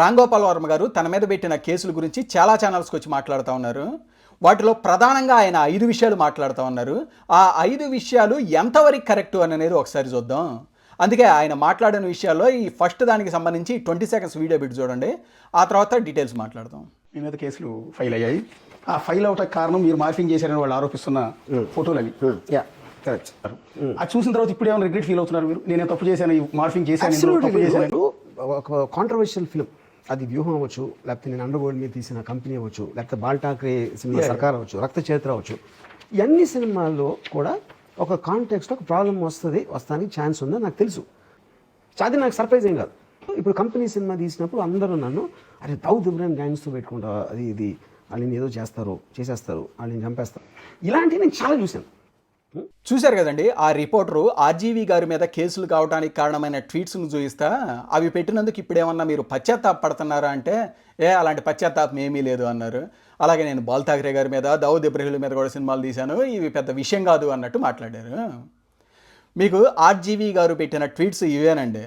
రాంగోపాల్ వర్మ గారు తన మీద పెట్టిన కేసుల గురించి చాలా ఛానల్స్కి వచ్చి మాట్లాడుతూ ఉన్నారు. వాటిలో ప్రధానంగా ఆయన ఐదు విషయాలు మాట్లాడుతూ ఉన్నారు. ఆ ఐదు విషయాలు ఎంతవరకు కరెక్ట్ అని అనేది ఒకసారి చూద్దాం. అందుకే ఆయన మాట్లాడిన విషయాల్లో ఈ ఫస్ట్ దానికి సంబంధించి ట్వంటీ సెకండ్స్ వీడియో పెట్టి చూడండి. ఆ తర్వాత డీటెయిల్స్ మాట్లాడదాం. మీ మీద కేసులు ఫైల్ అయ్యాయి. ఆ ఫైల్ అవటానికి కారణం మీరు మార్ఫింగ్ చేశారని వాళ్ళు ఆరోపిస్తున్న ఫోటోలు అవి. యా కరెక్ట్ అది చూసిన తర్వాత ఇప్పుడు ఏమైనా రిగ్రెట్ ఫీల్ అవుతున్నారు మీరు? నేను తప్పు చేశాను? ఈ మార్ఫింగ్ చేశాను ఇందులో తప్పు చేశాను? ఒక కాంట్రవర్షియల్ ఫిలిం అది వ్యూహం అవ్వచ్చు లేకపోతే నేను అండర్ వరల్డ్ మీద తీసిన కంపెనీ అవ్వచ్చు లేకపోతే బాల్ ఠాక్రే సినిమా సర్కార్ అవ్వచ్చు రక్త చరిత్ర అవ్వచ్చు. ఇవన్నీ సినిమాల్లో కూడా ఒక కాంటెక్స్ట్ ఒక ప్రాబ్లం వస్తుంది వస్తానికి ఛాన్స్ ఉందని నాకు తెలుసు. అది నాకు సర్ప్రైజ్ ఏం కాదు. ఇప్పుడు కంపెనీ సినిమా తీసినప్పుడు అందరూ నన్ను అరే దౌద్ ఇబ్రాహిం గ్యాంగ్స్తో పెట్టుకుంటా అది ఇది వాళ్ళని ఏదో చేస్తారు చేసేస్తారు వాళ్ళని చంపేస్తారు. ఇలాంటివి నేను చాలా చూశాను. చూశారు కదండి ఆ రిపోర్టరు ఆర్జీవీ గారి మీద కేసులు కావడానికి కారణమైన ట్వీట్స్ను చూయిస్తా అవి పెట్టినందుకు ఇప్పుడేమన్నా మీరు పశ్చాత్తాపడుతున్నారా అంటే ఏ అలాంటి పశ్చాత్తాపం ఏమీ లేదు అన్నారు. అలాగే నేను బాల్ ఠాక్రే గారి మీద దావుద్ ఇబ్రహీం మీద కూడా సినిమాలు తీశాను ఇవి పెద్ద విషయం కాదు అన్నట్టు మాట్లాడారు. మీకు ఆర్జీవీ గారు పెట్టిన ట్వీట్స్ ఇవేనండి.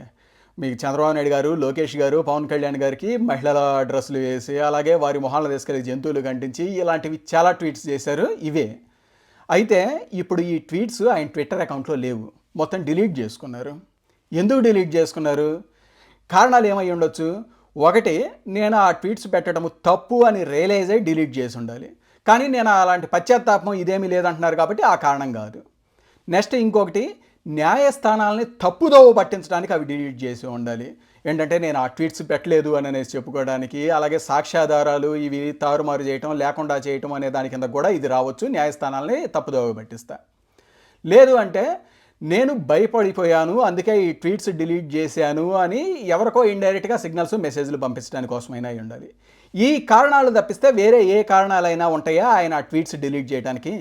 మీకు చంద్రబాబు నాయుడు గారు లోకేష్ గారు పవన్ కళ్యాణ్ గారికి మహిళల డ్రెస్సులు వేసి అలాగే వారి మొహాలను తీసుకెళ్ళి జంతువులు కంటించి ఇలాంటివి చాలా ట్వీట్స్ చేశారు ఇవే. అయితే ఇప్పుడు ఈ ట్వీట్స్ ఆయన ట్విట్టర్ అకౌంట్లో లేవు. మొత్తం డిలీట్ చేసుకున్నారు. ఎందుకు డిలీట్ చేసుకున్నారు? కారణాలు ఏమై ఉండొచ్చు? ఒకటి నేను ఆ ట్వీట్స్ పెట్టడం తప్పు అని రియలైజ్ అయ్యి డిలీట్ చేసి ఉండాలి. కానీ నేను అలాంటి పశ్చాత్తాపం ఇదేమీ లేదంటున్నారు కాబట్టి ఆ కారణం కాదు. నెక్స్ట్ ఇంకొకటి న్యాయస్థానాలని తప్పుదోవ పట్టించడానికి అవి డిలీట్ చేసి ఉండాలి. ఏంటంటే నేను ఆ ట్వీట్స్ పెట్టలేదు అని అనేసి చెప్పుకోవడానికి అలాగే సాక్ష్యాధారాలు ఇవి తారుమారు చేయటం లేకుండా చేయటం అనే దాని కింద కూడా ఇది రావచ్చు న్యాయస్థానాలని తప్పుదోవ పట్టిస్తా. లేదు అంటే నేను భయపడిపోయాను అందుకే ఈ ట్వీట్స్ డిలీట్ చేశాను అని ఎవరికో ఇండైరెక్ట్గా సిగ్నల్స్ మెసేజ్లు పంపించడానికి కోసమైనా అయి ఉండాలి. ఈ కారణాలు తప్పిస్తే వేరే ఏ కారణాలైనా ఉంటాయా ఆయన ఆ ట్వీట్స్ డిలీట్ చేయడానికి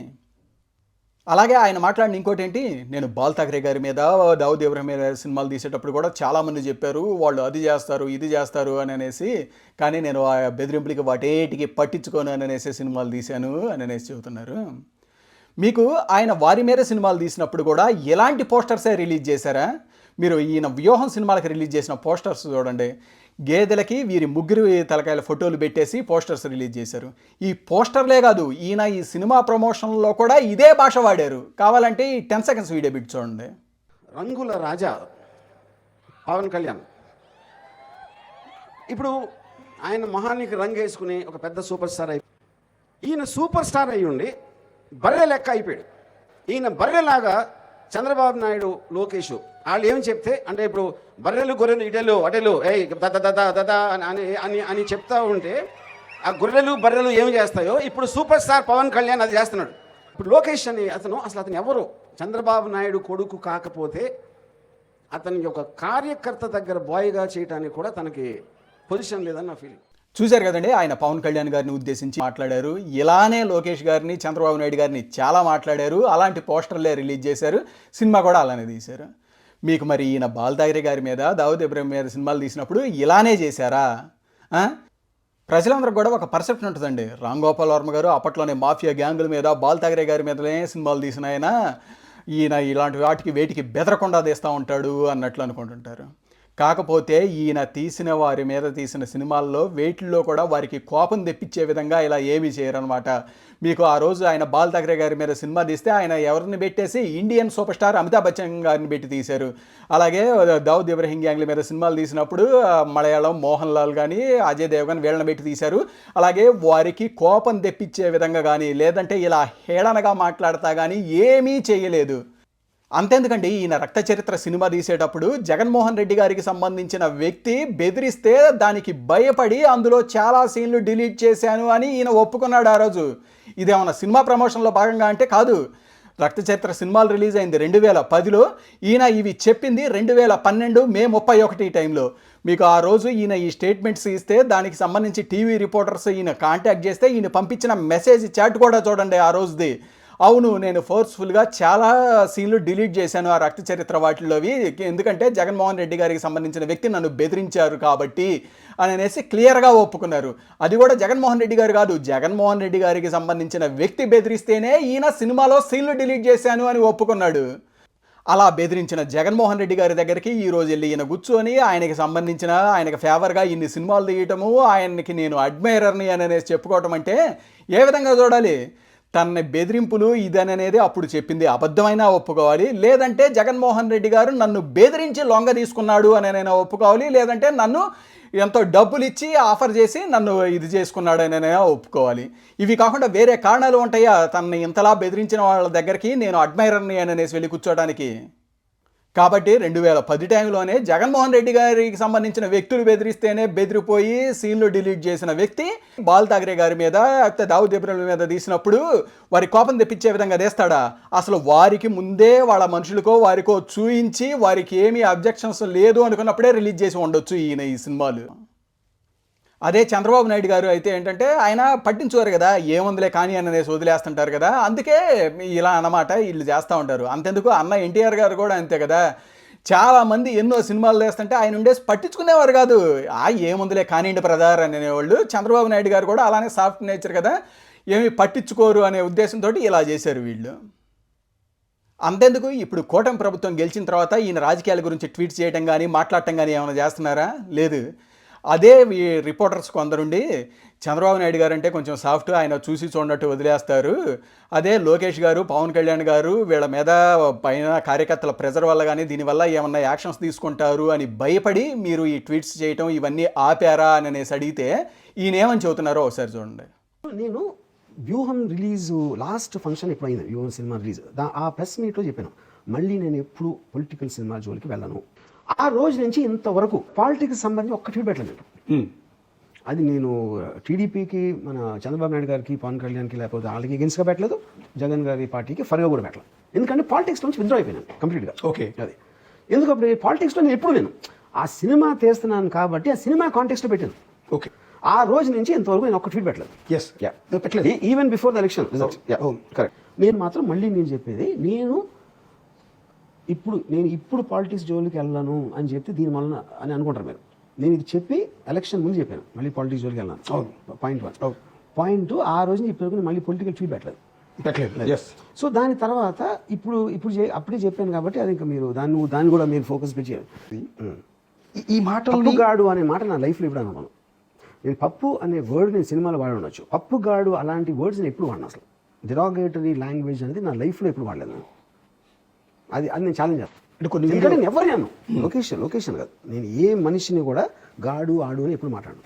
అలాగే ఆయన మాట్లాడిన ఇంకోటి ఏంటి నేను బాల్ ఠాక్రే గారి మీద దావుద్ ఇబ్రహీం మీద సినిమాలు తీసేటప్పుడు కూడా చాలామంది చెప్పారు వాళ్ళు అది చేస్తారు ఇది చేస్తారు అని అనేసి కానీ నేను ఆ బెదిరింపులకి వాటేటికి పట్టించుకోను అని అనేసి సినిమాలు తీశాను అని అనేసి చెబుతున్నారు. మీకు ఆయన వారి మీద సినిమాలు తీసినప్పుడు కూడా ఎలాంటి పోస్టర్సే రిలీజ్ చేశారా? మీరు ఈయన వ్యూహం సినిమాలకు రిలీజ్ చేసిన పోస్టర్స్ చూడండి. గేదెలకి వీరి ముగ్గురు తలకాయల ఫోటోలు పెట్టేసి పోస్టర్స్ రిలీజ్ చేశారు. ఈ పోస్టర్లే కాదు ఈయన ఈ సినిమా ప్రమోషన్లో కూడా ఇదే భాష వాడారు. కావాలంటే ఈ టెన్ సెకండ్స్ వీడియో బిట్ చూడండి. రంగుల రాజా పవన్ కళ్యాణ్. ఇప్పుడు ఆయన మొహానికి రంగు వేసుకుని ఒక పెద్ద సూపర్ స్టార్ అయి ఈయన సూపర్ స్టార్ అయ్యి ఉండి బర్రె లెక్క అయిపోయాడు. ఈయన బర్రెలాగా చంద్రబాబు నాయుడు లోకేష్ వాళ్ళు ఏం చెప్తే అంటే ఇప్పుడు బర్రెలు గొర్రెలు ఇటెలు అటెలు ఏయ్ దద దద దద అని అని అని అని చెప్తా ఉంటే ఆ గొర్రెలు బర్రెలు ఏం చేస్తాయో ఇప్పుడు సూపర్ స్టార్ పవన్ కళ్యాణ్ అది చేస్తున్నాడు. ఇప్పుడు లోకేష్ అని అతను అసలు అతను ఎవరు? చంద్రబాబు నాయుడు కొడుకు కాకపోతే అతని యొక్క కార్యకర్త దగ్గర బాయ్గా చేయడానికి కూడా తనకి పొజిషన్ లేదని నా ఫీలింగ్ చూశారు కదండి ఆయన పవన్ కళ్యాణ్ గారిని ఉద్దేశించి మాట్లాడారు. ఇలానే లోకేష్ గారిని చంద్రబాబు నాయుడు గారిని చాలా మాట్లాడారు. అలాంటి పోస్టర్లే రిలీజ్ చేశారు. సినిమా కూడా అలానే తీశారు. మీకు మరి ఈయన బాల్దాగిరి గారి మీద దావుద్ ఇబ్రహీం మీద సినిమాలు తీసినప్పుడు ఇలానే చేశారా? ప్రజలందరూ కూడా ఒక పర్సెప్షన్ ఉంటుందండి. రామ్ గోపాల్ వర్మ గారు అప్పట్లోనే మాఫియా గ్యాంగుల మీద బాల్ తాగరే గారి మీదనే సినిమాలు తీసిన ఆయన ఈయన ఇలాంటి వాటికి వేటికి బెదరకుండా తీస్తూ ఉంటాడు అన్నట్లు అనుకుంటుంటారు. కాకపోతే ఈయన తీసిన వారి మీద తీసిన సినిమాల్లో వేటిల్లో కూడా వారికి కోపం తెప్పించే విధంగా ఇలా ఏమీ చేయరనమాట మీకు ఆ రోజు ఆయన బాల్ ఠాక్రే గారి మీద సినిమా తీస్తే ఆయన ఎవరిని పెట్టేసి Indian superstar Amitabh Bachchan గారిని పెట్టి తీశారు. అలాగే దౌద్ ఇబ్రహీం గ్యాంగ్ల మీద సినిమాలు తీసినప్పుడు మలయాళం మోహన్ లాల్ కానీ అజయ్ దేవ్ కానీ వీళ్ళని పెట్టి తీశారు. అలాగే వారికి కోపం తెప్పించే విధంగా కానీ లేదంటే ఇలా హేళనగా మాట్లాడతా కానీ ఏమీ చేయలేదు. అంతెందుకండి ఈయన రక్త చరిత్ర సినిమా తీసేటప్పుడు జగన్మోహన్ రెడ్డి గారికి సంబంధించిన వ్యక్తి బెదిరిస్తే దానికి భయపడి అందులో చాలా సీన్లు డిలీట్ చేశాను అని ఈయన ఒప్పుకున్నాడు ఆ రోజు. ఇదేమన్నా సినిమా ప్రమోషన్లో భాగంగా అంటే కాదు. రక్త చరిత్ర సినిమాలు రిలీజ్ అయింది రెండు వేల పదిలో. ఈయన ఇవి చెప్పింది రెండు వేల పన్నెండు మే ముప్పై ఒకటి టైంలో. మీకు ఆ రోజు ఈయన ఈ స్టేట్మెంట్స్ ఇస్తే దానికి సంబంధించి టీవీ రిపోర్టర్స్ ఈయన కాంటాక్ట్ చేస్తే ఈయన పంపించిన మెసేజ్ చాట్ కూడా చూడండి ఆ రోజుది. అవును నేను ఫోర్స్ఫుల్గా చాలా సీన్లు డిలీట్ చేశాను ఆ రక్త చరిత్ర వాటిలోవి. ఎందుకంటే జగన్మోహన్ రెడ్డి గారికి సంబంధించిన వ్యక్తి నన్ను బెదిరించారు కాబట్టి అని అనేసి క్లియర్గా ఒప్పుకున్నారు. అది కూడా జగన్మోహన్ రెడ్డి గారు కాదు. జగన్మోహన్ రెడ్డి గారికి సంబంధించిన వ్యక్తి బెదిరిస్తేనే ఈయన సినిమాలో సీన్లు డిలీట్ చేశాను అని ఒప్పుకున్నాడు. అలా బెదిరించిన జగన్మోహన్ రెడ్డి గారి దగ్గరికి ఈ రోజు వెళ్ళి ఈయన కూర్చొని ఆయనకి సంబంధించిన ఆయనకి ఫేవర్గా ఇన్ని సినిమాలు తీయటము ఆయనకి నేను అడ్మైరర్ని అని అనేసి చెప్పుకోవటం అంటే ఏ విధంగా చూడాలి? తన బెదిరింపులు ఇదననేది అనేది అప్పుడు చెప్పింది. అబద్ధమైనా ఒప్పుకోవాలి. లేదంటే జగన్మోహన్ రెడ్డి గారు నన్ను బెదిరించి లొంగ తీసుకున్నాడు అనేనైనా ఒప్పుకోవాలి. లేదంటే నన్ను ఎంతో డబ్బులు ఇచ్చి ఆఫర్ చేసి నన్ను ఇది చేసుకున్నాడు ఒప్పుకోవాలి. ఇవి కాకుండా వేరే కారణాలు ఉంటాయా? తనని ఇంతలా బెదిరించిన వాళ్ళ దగ్గరికి నేను అడ్మైరర్ని అనేసి వెళ్ళి కూర్చోడానికి? కాబట్టి రెండు వేల పది టైంలోనే జగన్మోహన్ రెడ్డి గారికి సంబంధించిన వ్యక్తులు బెదిరిస్తేనే బెదిరిపోయి సీన్లు డిలీట్ చేసిన వ్యక్తి బాల్ ఠాకరే గారి మీద లేకపోతే దావుద్ ఇబ్రాహిం మీద తీసినప్పుడు వారి కోపం తెప్పించే విధంగా తీస్తాడా? అసలు వారికి ముందే వాళ్ళ మనుషులకో వారికో చూయించి వారికి ఏమీ అబ్జెక్షన్స్ లేదు అనుకున్నప్పుడే రిలీజ్ చేసి ఉండొచ్చు ఈయన ఈ సినిమాలు. అదే చంద్రబాబు నాయుడు గారు అయితే ఏంటంటే ఆయన పట్టించుకోరు కదా ఏముందిలే కానీ అని అనేసి వదిలేస్తుంటారు కదా అందుకే ఇలా అన్నమాట వీళ్ళు చేస్తూ ఉంటారు. అంతెందుకు అన్న ఎన్టీఆర్ గారు కూడా అంతే కదా చాలా మంది ఎన్నో సినిమాలు చేస్తుంటే ఆయన ఉండేసి పట్టించుకునేవారు కాదు. ఆ ఏముందిలే కానివ్వండి ప్రధార్ అనేవాళ్ళు చంద్రబాబు నాయుడు గారు కూడా అలానే సాఫ్ట్ నేచర్ కదా ఏమి పట్టించుకోరు అనే ఉద్దేశంతో ఇలా చేశారు వీళ్ళు. అంతెందుకు ఇప్పుడు కూటమి ప్రభుత్వం గెలిచిన తర్వాత ఈయన రాజకీయాల గురించి ట్వీట్ చేయడం కానీ మాట్లాడటం కానీ ఏమైనా చేస్తున్నారా? లేదు. అదే ఈ రిపోర్టర్స్ కొందరుండి చంద్రబాబు నాయుడు గారు అంటే కొంచెం సాఫ్ట్ ఆయన చూసి చూడనట్టు వదిలేస్తారు. అదే లోకేష్ గారు పవన్ కళ్యాణ్ గారు వీళ్ళ మీద పైన కార్యకర్తల ప్రెజర్ వల్ల కానీ దీనివల్ల ఏమన్నా యాక్షన్స్ తీసుకుంటారు అని భయపడి మీరు ఈ ట్వీట్స్ చేయటం ఇవన్నీ ఆపారా అని అనేసి అడిగితే ఈయనేమని చెబుతున్నారో ఒకసారి చూడండి. నేను వ్యూహం రిలీజ్ లాస్ట్ ఫంక్షన్ ఎప్పుడైంది? వ్యూహం సినిమా రిలీజ్. ఆ ప్రెస్ మీట్లో చెప్పాను. మళ్ళీ నేను ఎప్పుడు పొలిటికల్ సినిమా జోలికి వెళ్ళను. ఆ రోజు నుంచి ఇంతవరకు పాలిటిక్స్ సంబంధించి ఒక్క ట్వీట్ పెట్టలేదు. అది నేను టీడీపీకి మన చంద్రబాబు నాయుడు గారికి పవన్ కళ్యాణ్కి లేకపోతే వాళ్ళకి ఎగెన్స్ట్గా పెట్టలేదు. జగన్ గారి పార్టీకి ఫర్గా కూడా పెట్టలేదు. ఎందుకంటే పాలిటిక్స్ నుంచి విత్డ్రా అయిపోయినాను కంప్లీట్గా. ఓకే. అది. ఎందుకు అప్పుడు పాలిటిక్స్లో నేను ఎప్పుడు నేను ఆ సినిమా తీస్తున్నాను కాబట్టి ఆ సినిమా కాంటెక్స్ట్లో పెట్టాను. ఓకే. ఆ రోజు నుంచి ఇంతవరకు నేను ఒక్క ట్వీట్ పెట్టలేదు. ఎస్. పెట్టలేదు. Even before the election. Correct నేను మాత్రం మళ్ళీ నేను చెప్పేది నేను ఇప్పుడు నేను ఇప్పుడు పాలిటిక్స్ జోలికి వెళ్ళను అని చెప్తే దీని వలన అని అనుకుంటారు మీరు. నేను ఇది చెప్పి ఎలక్షన్ ముందు చెప్పాను. మళ్ళీ పాలిటిక్స్ జోలికి వెళ్ళాను. Point one. పాయింట్ ఆ రోజు నేను మళ్ళీ పొలిటికల్ ట్వీట్ పెట్టలేదు. పెట్టలేదు. సో దాని తర్వాత ఇప్పుడు ఇప్పుడు అప్పుడే చెప్పాను కాబట్టి అది ఇంకా మీరు దాన్ని దాన్ని కూడా మీరు ఫోకస్ పెట్టి ఈ మాటలు పప్పుగాడు అనే మాట నా లైఫ్లో ఎప్పుడు అనుకోను. నేను పప్పు అనే వర్డ్ నేను సినిమాలో వాడి ఉండొచ్చు. పప్పుగాడు అలాంటి వర్డ్స్ నేను ఎప్పుడు వాడిన అసలు. డిరాగేటరీ లాంగ్వేజ్ అనేది నా లైఫ్లో ఎప్పుడు వాడలేదు నేను. అది అది నేను ఛాలెంజ్ చేస్తాను అంటే కొన్ని ఎందుకంటే నేను ఎవరు నేను? లొకేషన్ లొకేషన్ కాదు. నేను ఏ మనిషిని కూడా గాడు ఆడు అని ఎప్పుడు మాట్లాడను.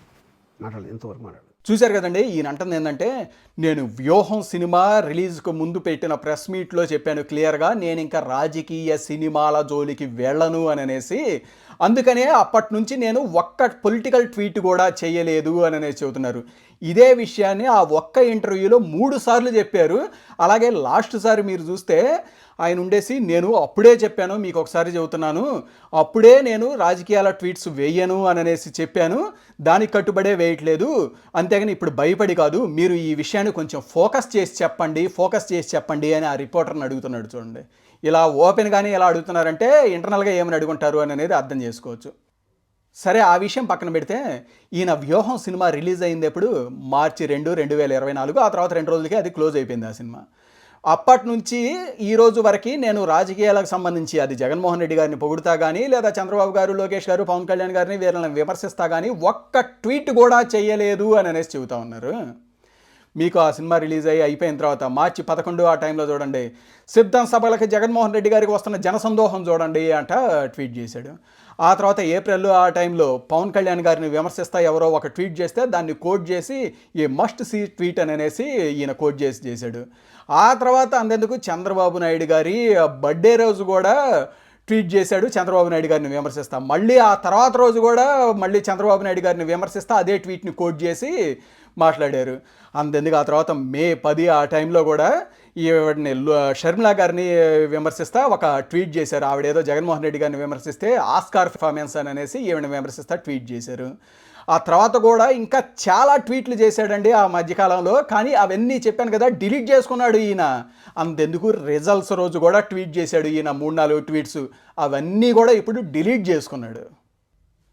మాట్లాడలేదు ఎంతవరకు మాట్లాడలేదు. చూశారు కదండి ఈయన అంటుంది ఏంటంటే నేను వ్యూహం సినిమా రిలీజ్కు ముందు పెట్టిన ప్రెస్ మీట్లో చెప్పాను క్లియర్గా నేను ఇంకా రాజకీయ సినిమాల జోలికి వెళ్ళను అని అనేసి అందుకనే అప్పటి నుంచి నేను ఒక్క పొలిటికల్ ట్వీట్ కూడా చేయలేదు అని అనేసి చెబుతున్నారు. ఇదే విషయాన్ని ఆ ఒక్క ఇంటర్వ్యూలో మూడు సార్లు చెప్పారు. అలాగే లాస్ట్ సారి మీరు చూస్తే ఆయన ఉండేసి నేను అప్పుడే చెప్పాను మీకు ఒకసారి చెబుతున్నాను. అప్పుడే నేను రాజకీయాల ట్వీట్స్ వేయను అని అనేసి చెప్పాను. దానికి కట్టుబడే వేయట్లేదు అంతేగాని ఇప్పుడు భయపడి కాదు. మీరు ఈ విషయాన్ని కొంచెం ఫోకస్ చేసి చెప్పండి ఫోకస్ చేసి చెప్పండి అని ఆ రిపోర్టర్ని అడుగుతున్నాడు చూడండి. ఇలా ఓపెన్గానే ఎలా అడుగుతున్నారంటే ఇంటర్నల్గా ఏమని అడుగుంటారు అని అనేది అర్థం చేసుకోవచ్చు. సరే ఆ విషయం పక్కన పెడితే ఈయన వ్యూహం సినిమా రిలీజ్ అయిందప్పుడు మార్చి రెండు రెండు వేల ఇరవై నాలుగు ఆ తర్వాత రెండు రోజులకి అది క్లోజ్ అయిపోయింది ఆ సినిమా. అప్పటి నుంచి ఈ రోజు వరకు నేను రాజకీయాలకు సంబంధించి అది జగన్మోహన్ రెడ్డి గారిని పొగుడుతా కానీ లేదా చంద్రబాబు గారు లోకేష్ గారు పవన్ కళ్యాణ్ గారిని వీళ్ళని విమర్శిస్తా కానీ ఒక్క ట్వీట్ కూడా చేయలేదు అని అనేసి చెబుతా ఉన్నారు. మీకు ఆ సినిమా రిలీజ్ అయ్యి అయిపోయిన తర్వాత మార్చి పదకొండు ఆ టైంలో చూడండి. సిద్ధం సభలకు జగన్మోహన్ రెడ్డి గారికి వస్తున్న జనసందోహం చూడండి అంట ట్వీట్ చేశాడు. ఆ తర్వాత ఏప్రిల్ ఆ టైంలో పవన్ కళ్యాణ్ గారిని విమర్శిస్తా ఎవరో ఒక ట్వీట్ చేస్తే దాన్ని కోట్ చేసి ఈ మస్ట్ సీ ట్వీట్ అని అనేసి ఈయన కోట్ చేసి చేశాడు. ఆ తర్వాత అందేందుకు చంద్రబాబు నాయుడు గారి బర్త్డే రోజు కూడా ట్వీట్ చేశాడు చంద్రబాబు నాయుడు గారిని విమర్శిస్తా. మళ్ళీ ఆ తర్వాత రోజు కూడా మళ్ళీ చంద్రబాబు నాయుడు గారిని విమర్శిస్తా అదే ట్వీట్ని కోట్ చేసి మాట్లాడారు. అంతెందుకు ఆ తర్వాత మే పది ఆ టైంలో కూడా ఈవిడని షర్మిలా గారిని విమర్శిస్తా ఒక ట్వీట్ చేశారు. ఆవిడేదో జగన్మోహన్ రెడ్డి గారిని విమర్శిస్తే ఆస్కార్ పర్ఫార్మెన్స్ అని అనేసి ఈవిడని విమర్శిస్తా ట్వీట్ చేశారు. ఆ తర్వాత కూడా ఇంకా చాలా ట్వీట్లు చేశాడండి ఆ మధ్యకాలంలో కానీ అవన్నీ చెప్పాను కదా డిలీట్ చేసుకున్నాడు ఈయన. అంతెందుకు రిజల్ట్స్ రోజు కూడా ట్వీట్ చేశాడు ఈయన మూడు నాలుగు ట్వీట్స్. అవన్నీ కూడా ఇప్పుడు డిలీట్ చేసుకున్నాడు.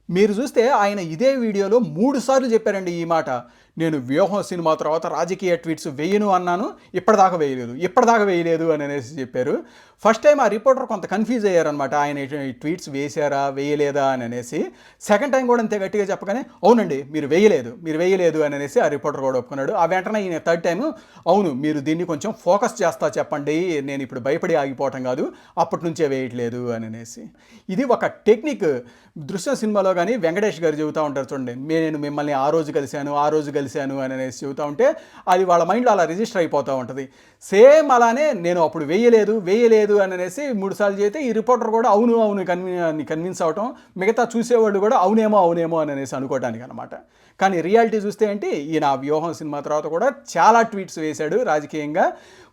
మీరు చూస్తే ఆయన ఇదే వీడియోలో మూడు సార్లు చెప్పారండి ఈ మాట. నేను వ్యూహం సినిమా తర్వాత రాజకీయ ట్వీట్స్ వేయను అన్నాను ఇప్పటిదాకా వేయలేదు. ఇప్పటిదాకా వేయలేదు అని అనేసి చెప్పారు. ఫస్ట్ టైం ఆ రిపోర్టర్ కొంత కన్ఫ్యూజ్ అయ్యారనమాట ఆయన ట్వీట్స్ వేశారా వేయలేదా అని అనేసి. సెకండ్ టైం కూడా అంతే గట్టిగా చెప్పగానే అవునండి మీరు వేయలేదు మీరు వేయలేదు అని అనేసి ఆ రిపోర్టర్ కూడా ఒప్పుకున్నాడు. ఆ వెంటనే ఈయన థర్డ్ టైం అవును మీరు దీన్ని కొంచెం ఫోకస్ చేస్తా చెప్పండి నేను ఇప్పుడు భయపడి ఆగిపోవటం కాదు అప్పటి నుంచే వేయట్లేదు అని అనేసి. ఇది ఒక టెక్నిక్. దృశ్య సినిమాలో కానీ వెంకటేష్ గారు చెబుతూ ఉంటారు చూడండి నేను మిమ్మల్ని ఆ రోజు కలిశాను ఆ రోజు తెలిసాను అని అనేసి చెబుతూ ఉంటే అది వాళ్ళ మైండ్లో అలా రిజిస్టర్ అయిపోతూ ఉంటుంది. సేమ్ అలానే నేను అప్పుడు వేయలేదు వేయలేదు అని అనేసి మూడు సార్లు చేస్తే ఈ రిపోర్టర్ కూడా అవును అవును కన్వి కన్విన్స్ అవటం మిగతా చూసేవాళ్ళు కూడా అవునేమో అవునేమో అని అనేసి అనుకోవడానికి అనమాట కానీ రియాలిటీ చూస్తే ఏంటి ఈయన వ్యూహం సినిమా తర్వాత కూడా చాలా ట్వీట్స్ వేశాడు రాజకీయంగా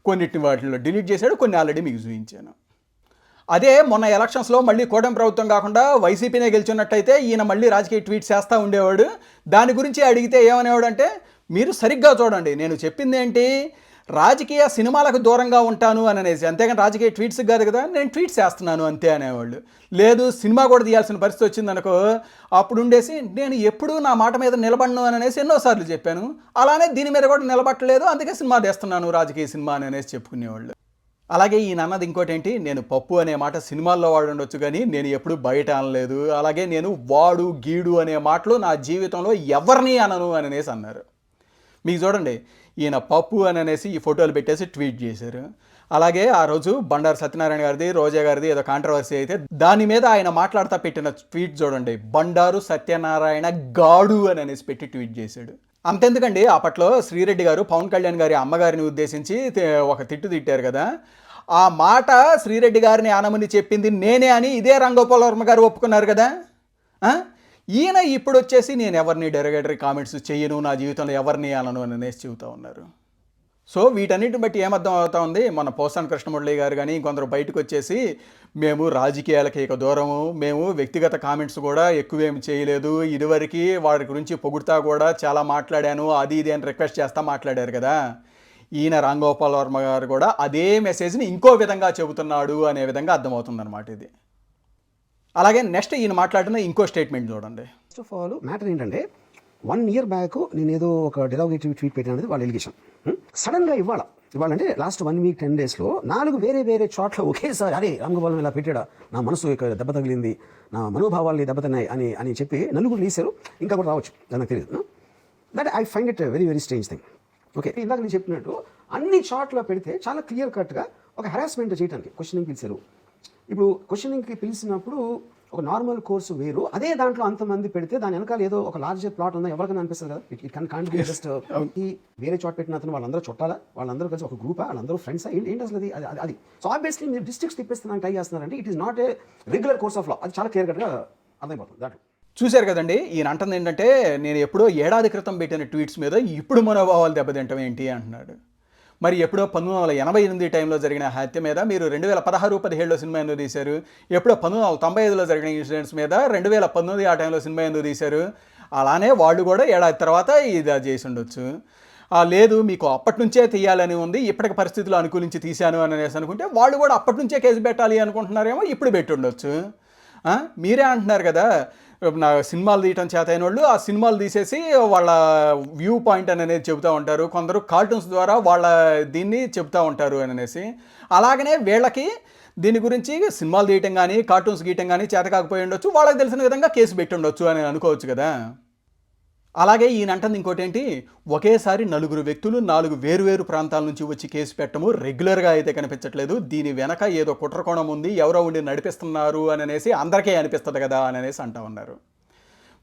కొన్నిటిని వాటిలో డిలీట్ చేశాడు కొన్ని ఆల్రెడీ మీకు చూపించాను. అదే మొన్న ఎలక్షన్స్లో మళ్ళీ కూటమి ప్రభుత్వం కాకుండా వైసీపీనే గెలిచినట్టయితే ఈయన మళ్ళీ రాజకీయ ట్వీట్ చేస్తూ ఉండేవాడు. దాని గురించి అడిగితే ఏమనేవాడు అంటే మీరు సరిగ్గా చూడండి నేను చెప్పింది ఏంటి? రాజకీయ సినిమాలకు దూరంగా ఉంటాను అని అనేసి. అంతేకాని రాజకీయ ట్వీట్స్ కాదు కదా నేను ట్వీట్స్ చేస్తున్నాను అంతే అనేవాళ్ళు. లేదు సినిమా కూడా తీయాల్సిన పరిస్థితి వచ్చిందనుకో అప్పుడు ఉండేసి నేను ఎప్పుడూ నా మాట మీద నిలబడను అని అనేసి ఎన్నోసార్లు చెప్పాను. అలానే దీని మీద కూడా నిలబట్టలేదు అందుకే సినిమా తీస్తున్నాను రాజకీయ సినిమా అని అనేసి చెప్పుకునేవాళ్ళు. అలాగే ఈయన అన్నది ఇంకోటి ఏంటి నేను పప్పు అనే మాట సినిమాల్లో వాడు ఉండొచ్చు కానీ నేను ఎప్పుడు బయట అనలేదు. అలాగే నేను వాడు గీడు అనే మాటలు నా జీవితంలో ఎవరిని అనను అని అనేసి అన్నారు. మీకు చూడండి ఈయన పప్పు అని అనేసి ఈ ఫోటోలు పెట్టేసి ట్వీట్ చేశారు. అలాగే ఆ రోజు బండారు సత్యనారాయణ గారిది రోజా గారిది ఏదో కాంట్రవర్సీ అయితే దాని మీద ఆయన మాట్లాడుతూ పెట్టిన ట్వీట్ చూడండి బండారు సత్యనారాయణ గాడు అని అనేసి పెట్టి ట్వీట్ చేశాడు. అంతెందుకండి అప్పట్లో శ్రీరెడ్డి గారు పవన్ కళ్యాణ్ గారి అమ్మగారిని ఉద్దేశించి ఒక తిట్టు తిట్టారు కదా. ఆ మాట శ్రీరెడ్డి గారిని ఆనమని చెప్పింది నేనే అని ఇదే రంగోపాల్ వర్మ గారు ఒప్పుకున్నారు కదా. ఈయన ఇప్పుడు వచ్చేసి నేను ఎవరిని డెరగేటరీ కామెంట్స్ చేయను నా జీవితంలో ఎవరిని అనను అని అనేసి చెబుతూ ఉన్నారు. సో వీటన్నిటిని బట్టి ఏమర్థం అవుతా ఉంది? మన పోసాన్ కృష్ణమురళి గారు కానీ కొందరు బయటకు వచ్చేసి మేము రాజకీయాలకి ఇక దూరము. మేము వ్యక్తిగత కామెంట్స్ కూడా ఎక్కువేమి చేయలేదు. ఇదివరకు వాడి గురించి పొగుడుతా కూడా చాలా మాట్లాడాను. అది ఇది అని రిక్వెస్ట్ చేస్తా మాట్లాడారు కదా. ఈయన రాంగోపాల్ వర్మ గారు కూడా అదే మెసేజ్ని ఇంకో విధంగా చెబుతున్నాడు అనే విధంగా అర్థమవుతుందన్నమాట ఇది. అలాగే నెక్స్ట్ ఈయన మాట్లాడిన ఇంకో స్టేట్మెంట్ చూడండి. ఫస్ట్ ఆఫ్ ఆల్ మ్యాటర్ ఏంటంటే వన్ ఇయర్ బ్యాక్ నేను ఏదో ఒక డెరోగేటివ్ ట్వీట్ పెట్టినది వాళ్ళ ఎలిగేషన్ సడన్గా ఇవాళ ఇవాళ అంటే లాస్ట్ వన్ వీక్ టెన్ డేస్లో నాలుగు వేరే వేరే చోట్ల ఒకేసారి అరే రామగోపాలం ఇలా పెట్టాడా? నా మనసు ఇక్కడ దెబ్బ తగిలింది. నా మనోభావాల్ని దెబ్బతిన్నాయి అని అని చెప్పి నలుగురు లేసారు ఇంకా కూడా రావచ్చు. నాకు తెలియదు. That I find it very very strange thing okay ఇందాక నేను చెప్పినట్టు అన్ని చోట్ల పెడితే చాలా క్లియర్ కట్గా ఒక హెరాస్మెంట్ చేయడానికి క్వశ్చనింగ్ పిలిచారు. ఇప్పుడు క్వశ్చనింగ్కి పిలిచినప్పుడు ఒక నార్మల్ కోర్సు వేరు. అదే దాంట్లో అంతమంది పెడితే దాని వెనకాల ఏదో ఒక లార్జర్ ప్లాట్ ఉందా ఎవరికైనా అనిపిస్తుంది కదా. ఇట్ కన్ కాంట్ బి జస్ట్ ఈ వేరే చోట పెట్టిన అతను వాళ్ళందరూ చుట్టాలా? వాళ్ళందరూ కలిసి ఒక గ్రూపా వాళ్ళందరూ ఫ్రెండ్స్ ఏంటి ఏంటి అసలు అది? అది- అది అది. సో ఆబ్వియస్లీ మీరు డిస్ట్రిక్ట్స్ తిప్పేస్తున్నాను ట్రై చేస్తున్నారంటే it is not a regular course of law అది చాలా క్లియర్ కట్గా అర్థమైపోతుంది. దాంట్లో చూశారు కదండి ఈయన అంటుంది ఏంటంటే నేను ఎప్పుడో ఏడాది క్రితం పెట్టిన ట్వీట్స్ మీద ఇప్పుడు మనోభావాలు దెబ్బతింటం ఏంటి? అంటున్నాడు. మరి ఎప్పుడో పంతొమ్మిది వందల ఎనభై ఎనిమిది టైంలో జరిగిన హత్య మీద మీరు రెండు వేల పదహారు పదిహేడులో సినిమా ఎందుకు తీశారు? ఎప్పుడో పంతొమ్మిది వందల తొంభై ఐదులో జరిగిన ఇన్సిడెంట్స్ మీద రెండు వేల పంతొమ్మిది ఆ టైంలో సినిమా ఎందుకు తీశారు? అలానే వాళ్ళు కూడా ఏడాది తర్వాత ఇది చేసి ఉండొచ్చు. లేదు మీకు అప్పటి నుంచే తీయాలని ఉంది ఇప్పటికి పరిస్థితులు అనుకూలించి తీశాను అని అనేసి అనుకుంటే వాళ్ళు కూడా అప్పటి నుంచే కేసు పెట్టాలి అనుకుంటున్నారేమో ఇప్పుడు పెట్టుండొచ్చు మీరే అంటున్నారు కదా నా సినిమాలు తీయటం చేత అయిన వాళ్ళు ఆ సినిమాలు తీసేసి వాళ్ళ వ్యూ పాయింట్ అని అనేది చెబుతూ ఉంటారు. కొందరు కార్టూన్స్ ద్వారా వాళ్ళ దీన్ని చెబుతూ ఉంటారు అని అనేసి. అలాగనే వీళ్ళకి దీని గురించి సినిమాలు తీయటం కానీ కార్టూన్స్ గీయటం కానీ చేత కాకపోయి ఉండొచ్చు. వాళ్ళకి తెలిసిన విధంగా కేసు పెట్టి ఉండొచ్చు అని అనుకోవచ్చు కదా. అలాగే ఈయన అంటుంది ఇంకోటి ఏంటి ఒకేసారి నలుగురు వ్యక్తులు నాలుగు వేరువేరు ప్రాంతాల నుంచి వచ్చి కేసు పెట్టము రెగ్యులర్గా అయితే కనిపించట్లేదు. దీని వెనక ఏదో కుట్రకోణం ఉంది ఎవరో ఉండి నడిపిస్తున్నారు అని అనేసి అందరికీ అనిపిస్తుంది కదా అని అనేసి అంటా ఉన్నారు.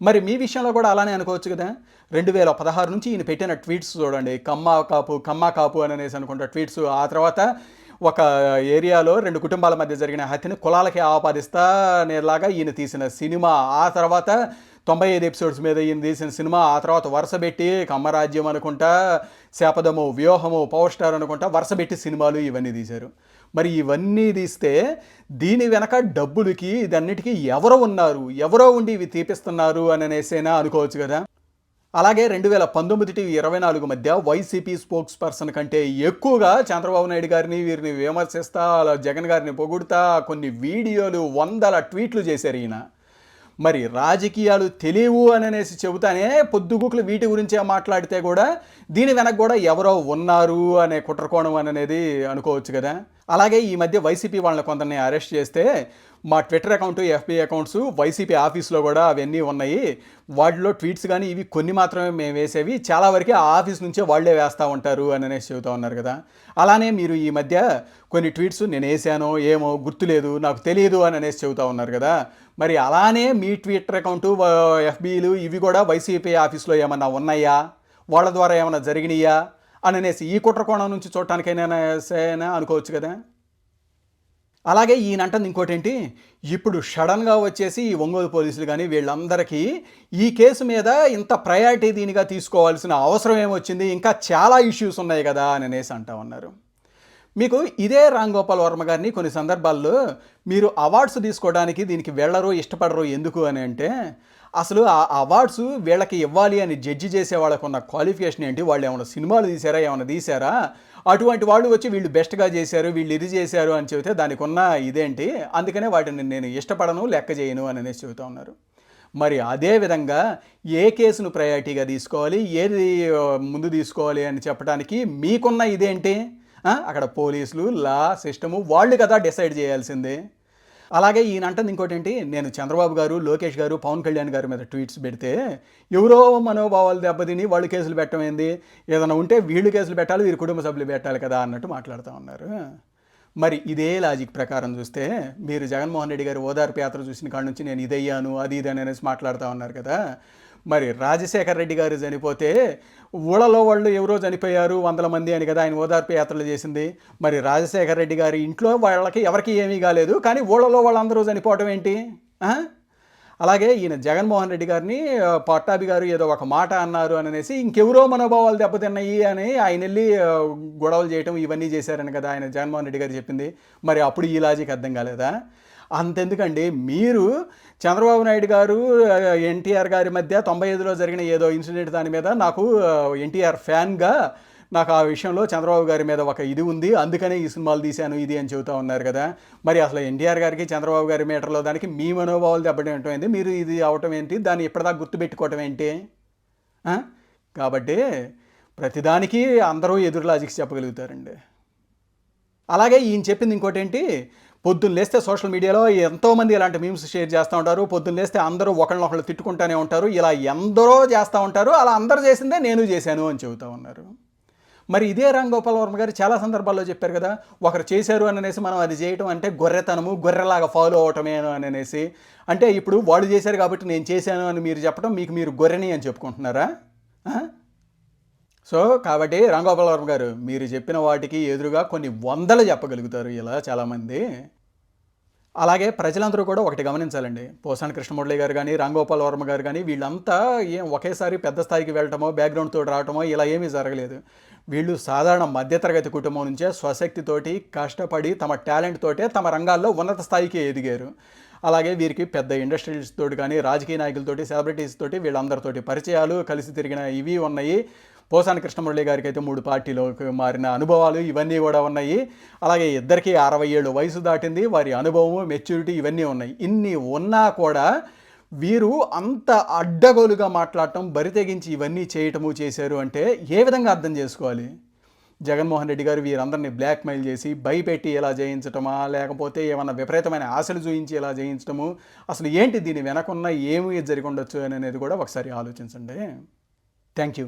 మరి మీ విషయంలో కూడా అలానే అనుకోవచ్చు కదా? రెండు వేల పదహారు నుంచి ఈయన పెట్టిన ట్వీట్స్ చూడండి. కమ్మా కాపు కమ్మా కాపు అని అనేసి అనుకుంటా ట్వీట్స్. ఆ తర్వాత ఒక ఏరియాలో రెండు కుటుంబాల మధ్య జరిగిన హత్యని కులాలకే ఆపాదిస్తా అనేలాగా ఈయన తీసిన సినిమా. ఆ తర్వాత తొంభై ఐదు ఎపిసోడ్స్ మీద ఈయన తీసిన సినిమా ఆ తర్వాత వరుస పెట్టి కమ్మరాజ్యం అనుకుంటా శాపదము వ్యూహము పవర్ స్టార్ అనుకుంటా వరుస పెట్టి సినిమాలు ఇవన్నీ తీశారు. మరి ఇవన్నీ తీస్తే దీని వెనక డబ్బులకి ఇదన్నిటికీ ఎవరు ఉన్నారు ఎవరో ఉండి ఇవి తీపిస్తున్నారు అని అనేసైనా అనుకోవచ్చు కదా? అలాగే రెండు వేల పంతొమ్మిది ఇరవై నాలుగు మధ్య వైసీపీ స్పోక్స్ పర్సన్ కంటే ఎక్కువగా చంద్రబాబు నాయుడు గారిని వీరిని విమర్శిస్తా అలా జగన్ గారిని పొగుడుతా కొన్ని వీడియోలు వందల ట్వీట్లు చేశారు ఈయన. మరి రాజకీయాలు తెలియవు అని అనేసి చెబుతానే పొద్దుగుకులు వీటి గురించే మాట్లాడితే కూడా దీని వెనక కూడా ఎవరో ఉన్నారు అనే కుట్రకోణం అనేది అనుకోవచ్చు కదా. అలాగే ఈ మధ్య వైసీపీ వాళ్ళని కొందరిని అరెస్ట్ చేస్తే మా Twitter account FB accounts YCP ఆఫీస్లో కూడా అవన్నీ ఉన్నాయి. వాటిలో ట్వీట్స్ కానీ ఇవి కొన్ని మాత్రమే మేము వేసేవి. చాలా వరకు ఆ ఆఫీస్ నుంచే వాళ్ళే వేస్తూ ఉంటారు అని అనేసి చెబుతూ ఉన్నారు కదా. అలానే మీరు ఈ మధ్య కొన్ని ట్వీట్స్ నేను వేసానో ఏమో గుర్తులేదు నాకు తెలియదు అని అనేసి చెబుతూ ఉన్నారు కదా. మరి అలానే మీ ట్విట్టర్ అకౌంటు ఎఫ్బీలు ఇవి కూడా వైసీపీ ఆఫీస్లో ఏమన్నా ఉన్నాయా? వాళ్ళ ద్వారా ఏమైనా జరిగినాయా? అని అనేసి ఈ కుట్ర కోణం నుంచి చూడటానికైనా అనుకోవచ్చు కదా. అలాగే ఈయన అంటుంది ఇంకోటి ఏంటి ఇప్పుడు సడన్గా వచ్చేసి ఈ ఒంగోలు పోలీసులు కానీ వీళ్ళందరికీ ఈ కేసు మీద ఇంత ప్రయారిటీ దీనిగా తీసుకోవాల్సిన అవసరం ఏమొచ్చింది? ఇంకా చాలా ఇష్యూస్ ఉన్నాయి కదా అని అనేసి అంటా ఉన్నారు. మీకు ఇదే రామ్ గోపాల్ వర్మ గారిని కొన్ని సందర్భాల్లో మీరు అవార్డ్స్ తీసుకోవడానికి దీనికి వెళ్ళరు ఇష్టపడరు ఎందుకు అని అంటే అసలు ఆ అవార్డ్స్ వీళ్ళకి ఇవ్వాలి అని జడ్జి చేసే వాళ్ళకు ఉన్న క్వాలిఫికేషన్ ఏంటి? వాళ్ళు ఏమైనా సినిమాలు తీసారా ఏమైనా తీశారా? అటువంటి వాళ్ళు వచ్చి వీళ్ళు బెస్ట్గా చేశారు వీళ్ళు ఇది చేశారు అని చెబితే దానికి ఉన్న ఇదేంటి? అందుకనే వాటిని నేను ఇష్టపడను లెక్క చేయను అని అనేసి చెబుతూ ఉన్నారు. మరి అదే విధంగా ఏ కేసును ప్రయారిటీగా తీసుకోవాలి? ఏది ముందు తీసుకోవాలి అని చెప్పడానికి మీకున్న ఇదేంటి? అక్కడ పోలీసులు లా సిస్టము వాళ్ళు కదా డిసైడ్ చేయాల్సిందే. అలాగే ఈయన అంటుంది ఇంకోటి ఏంటి నేను చంద్రబాబు గారు లోకేష్ గారు పవన్ కళ్యాణ్ గారి మీద ట్వీట్స్ పెడితే ఎవరో మనోభావాలు దెబ్బతిని వాళ్ళు కేసులు పెట్టమైంది ఏదైనా ఉంటే వీళ్ళు కేసులు పెట్టాలి వీరి కుటుంబ సభ్యులు పెట్టాలి కదా అన్నట్టు మాట్లాడుతూ ఉన్నారు. మరి ఇదే లాజిక్ ప్రకారం చూస్తే మీరు జగన్మోహన్ రెడ్డి గారు ఓదార్పు యాత్ర చూసిన కాడ నుంచి నేను ఇదయ్యాను అది ఇది అని అనేసి మాట్లాడుతూ ఉన్నారు కదా. మరి రాజశేఖర్ రెడ్డి గారు చనిపోతే ఊళ్ళలో వాళ్ళు ఎవరో చనిపోయారు వందల మంది అని కదా ఆయన ఓదార్పు యాత్రలు చేసింది. మరి రాజశేఖర్ రెడ్డి గారి ఇంట్లో వాళ్ళకి ఎవరికి ఏమీ కాలేదు కానీ ఊళ్ళలో వాళ్ళందరూ చనిపోవటం ఏంటి? అలాగే ఈయన జగన్మోహన్ రెడ్డి గారిని పట్టాభి గారు ఏదో ఒక మాట అన్నారు అని అనేసి ఇంకెవరో మనోభావాలు దెబ్బతిన్నాయి అని ఆయన వెళ్ళి గొడవలు చేయటం ఇవన్నీ చేశారని కదా ఆయన జగన్మోహన్ రెడ్డి గారు చెప్పింది. మరి అప్పుడు ఈ లాజిక్ అర్థం కాలేదా? అంతెందుకండి మీరు చంద్రబాబు నాయుడు గారు ఎన్టీఆర్ గారి మధ్య తొంభై ఐదులో జరిగిన ఏదో ఇన్సిడెంట్ దాని మీద నాకు ఎన్టీఆర్ ఫ్యాన్గా నాకు ఆ విషయంలో చంద్రబాబు గారి మీద ఒక ఇది ఉంది. అందుకనే ఈ సినిమాలు తీశాను ఇది అని చెబుతూ ఉన్నారు కదా. మరి అసలు ఎన్టీఆర్ గారికి చంద్రబాబు గారి మీటర్లో దానికి మీ మనోభావాలు దెబ్బతింటం ఏంటి మీరు ఇది అవటం ఏంటి? దాన్ని ఇప్పటిదాకా గుర్తుపెట్టుకోవటం ఏంటి? కాబట్టి ప్రతిదానికి అందరూ ఎదురు లాజిక్స్ చెప్పగలుగుతారండి. అలాగే ఈయన చెప్పింది ఇంకోటి ఏంటి పొద్దున్న లేస్తే సోషల్ మీడియాలో ఎంతోమంది ఇలాంటి మీమ్స్ షేర్ చేస్తూ ఉంటారు. పొద్దున్న లేస్తే అందరూ ఒకళ్ళనొకళ్ళు తిట్టుకుంటూనే ఉంటారు. ఇలా ఎందరో చేస్తూ ఉంటారు. అలా అందరూ చేసిందే నేను చేశాను అని చెబుతూ ఉన్నారు. మరి ఇదే రామ్గోపాల్ వర్మ గారు చాలా సందర్భాల్లో చెప్పారు కదా ఒకరు చేశారు అని అనేసి మనం అది చేయటం అంటే గొర్రెతనము గొర్రెలాగా ఫాలో అవటమేను అని అనేసి. అంటే ఇప్పుడు వాళ్ళు చేశారు కాబట్టి నేను చేశాను అని మీరు చెప్పడం మీకు మీరు గొర్రెని అని చెప్పుకుంటున్నారా? సో కాబట్టి రాంగోపాల్ వర్మ గారు మీరు చెప్పిన వాటికి ఎదురుగా కొన్ని వందలు చెప్పగలుగుతారు ఇలా చాలామంది. అలాగే ప్రజలందరూ కూడా ఒకటి గమనించాలండి. పోసాని కృష్ణమురళి గారు కానీ రాంగోపాల్ వర్మ గారు కానీ వీళ్ళంతా ఏం ఒకేసారి పెద్ద స్థాయికి వెళ్ళటమో బ్యాక్గ్రౌండ్ తోటి రావటమో ఇలా ఏమీ జరగలేదు. వీళ్ళు సాధారణ మధ్యతరగతి కుటుంబం నుంచే స్వశక్తితోటి కష్టపడి తమ టాలెంట్ తోటే తమ రంగాల్లో ఉన్నత స్థాయికి ఎదిగారు. అలాగే వీరికి పెద్ద ఇండస్ట్రీస్ తోటి కానీ రాజకీయ నాయకులతోటి సెలబ్రిటీస్ తోటి వీళ్ళందరితోటి పరిచయాలు కలిసి తిరిగిన ఇవి ఉన్నాయి. పోసాని కృష్ణమురళి గారికి అయితే మూడు పార్టీలోకి మారిన అనుభవాలు ఇవన్నీ కూడా ఉన్నాయి. అలాగే ఇద్దరికి అరవై ఏళ్ళు వయసు దాటింది. వారి అనుభవం మెచ్యూరిటీ ఇవన్నీ ఉన్నాయి. ఇన్ని ఉన్నా కూడా వీరు అంత అడ్డగోలుగా మాట్లాడటం బరితెగించి ఇవన్నీ చేయటము చేశారు అంటే ఏ విధంగా అర్థం చేసుకోవాలి? జగన్మోహన్ రెడ్డి గారు వీరందరినీ బ్లాక్మెయిల్ చేసి భయపెట్టి ఎలా జయించటమా? లేకపోతే ఏమన్నా విపరీతమైన ఆశలు చూయించి ఎలా జయించటము? అసలు ఏంటి దీని వెనకున్న ఏమి జరిగి ఉండొచ్చు అనేది కూడా ఒకసారి ఆలోచించండి. Thank you.